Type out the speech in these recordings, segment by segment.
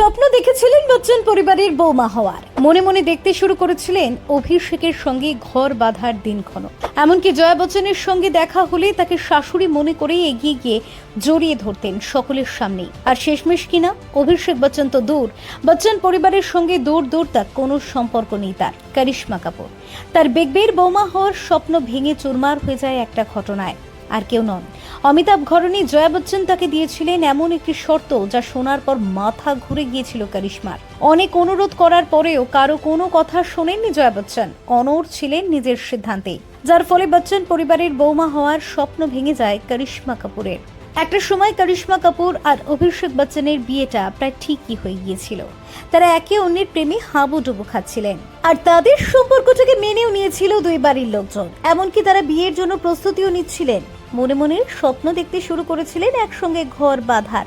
স্বপ্ন দেখেছিলেন বচ্চন পরিবারের বৌমা হওয়ার। মনে মনে দেখতে শুরু করেছিলেন অভিষেকের সঙ্গে ঘর বাঁধার দিন দিনক্ষণ এমনকি জয়া বচ্চনের সঙ্গে দেখা হলে তাকে শাশুড়ি মনে করে এগিয়ে গিয়ে জড়িয়ে ধরতেন সকলের সামনেই। আর শেষমেশ কিনা, অভিষেক বচ্চন তো দূর। বচ্চন পরিবারের সঙ্গে দূর দূর তার কোনো সম্পর্ক নেই তার, করিশ্মা কাপুর। তার বেগবের বৌমা হওয়ার স্বপ্ন ভেঙে চুরমার হয়ে যায় একটা ঘটনায়। আর কেউ নন। অমিতাভ ঘরণী, জয়া বচ্চন তাকে দিয়েছিলেন এমন একটি শর্ত যা শোনার পর মাথা ঘুরে গিয়েছিল করিশ্মার। অনেক অনুরোধ করার পরেও কারও কোনো কথা শোনেননি জয়া বচ্চন। অনড় ছিলেন নিজের সিদ্ধান্তে। যার ফলে বচ্চন পরিবারের বৌমা হওয়ার স্বপ্ন ভেঙে যায় করিশ্মা কাপুরের। একটা সময় করিশ্মা কাপুর আর অভিষেক বচ্চনের বিয়েটা প্রায় ঠিকই হয়ে গিয়েছিল। তারা একে অন্যের প্রেমে হাবুডুবু খাচ্ছিলেন। আর তাদের সম্পর্কটাকে মেনেও নিয়েছিল দুই বাড়ির লোকজন। এমনকি তারা বিয়ের জন্য প্রস্তুতিও নিচ্ছিলেন। মনে মনে স্বপ্ন দেখতে শুরু করেছিলেন একসঙ্গে ঘর বাঁধার।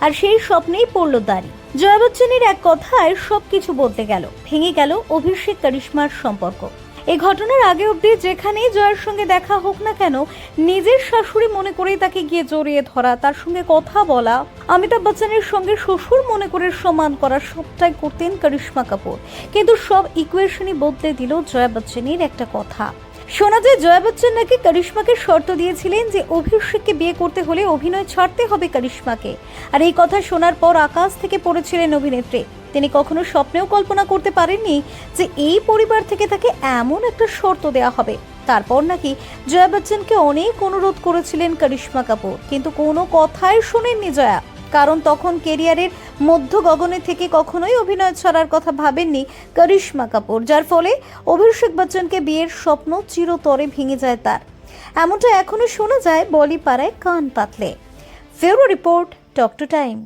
আর সেই স্বপ্নেই পড়ল দাঁড়ি। জয়া বচ্চনের এক কথায় সবকিছু বলতে গেল। ভেঙে গেল অভিষেক করিশ্মার সম্পর্ক। এই ঘটনার আগে অবধি যেখানে জয়ের সঙ্গে দেখা হোক না কেন, নিজের শাশুড়ি মনে করেই তাকে গিয়ে জড়িয়ে ধরা, তার সঙ্গে কথা বলা, অমিতাভ বচ্চনের সঙ্গে শ্বশুর মনে করে সম্মান করা সবটাই করতেন করিশ্মা কাপুর। কিন্তু সব ইকুয়েশনই বদলে দিল জয়া বচ্চনের একটা কথা। শোনা যায়, জয়া বচ্চন নাকি করিশ্মাকে শর্ত দিয়েছিলেন যে অভিষেককে বিয়ে করতে হলে অভিনয় ছাড়তে হবে করিশ্মাকে। আর এই কথা শোনার পর আকাশ থেকে পড়েছিলেন অভিনেত্রী। তিনি কখনো স্বপ্নেও কল্পনা করতে পারেননি যে এই পরিবার থেকে তাকে এমন একটা শর্ত দেওয়া হবে। তারপর নাকি জয়া বচ্চনকে অনেক অনুরোধ করেছিলেন করিশ্মা কাপুর, কিন্তু কোনো কথাই শোনেননি জয়া। কারণ তখন কেরিয়ারের মধ্য গগনে থেকে কখনোই অভিনয় ছড়ার কথা ভাবেননি করিশ্মা কাপুর, যার ফলে অভিষেক বচ্চনকে বিয়ের স্বপ্ন চিরতরে ভেঙে যায় তার। এমনটা এখনও শোনা যায় বলি পাড়ায় কান পাতলে। ফেরো রিপোর্ট টক টু টাইম।